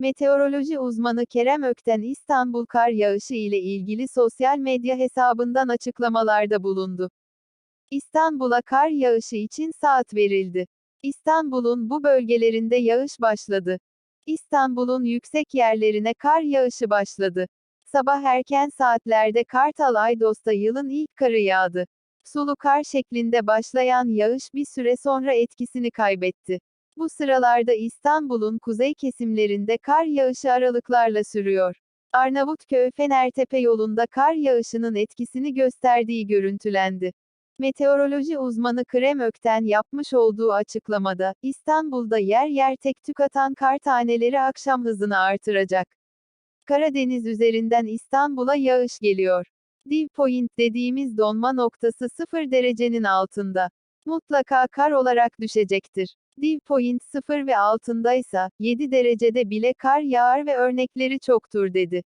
Meteoroloji uzmanı Kerem Ökten İstanbul kar yağışı ile ilgili sosyal medya hesabından açıklamalarda bulundu. İstanbul'a kar yağışı için saat verildi. İstanbul'un bu bölgelerinde yağış başladı. İstanbul'un yüksek yerlerine kar yağışı başladı. Sabah erken saatlerde Kartal Aydos'ta yılın ilk karı yağdı. Sulu kar şeklinde başlayan yağış bir süre sonra etkisini kaybetti. Bu sıralarda İstanbul'un kuzey kesimlerinde kar yağışı aralıklarla sürüyor. Arnavutköy-Fenertepe yolunda kar yağışının etkisini gösterdiği görüntülendi. Meteoroloji uzmanı Krem Ökten yapmış olduğu açıklamada, İstanbul'da yer yer tek tük atan kar taneleri akşam hızını artıracak. Karadeniz üzerinden İstanbul'a yağış geliyor. Dew point dediğimiz donma noktası 0 derecenin altında. Mutlaka kar olarak düşecektir. Dew point 0 ve altındaysa, 7 derecede bile kar yağar ve örnekleri çoktur dedi.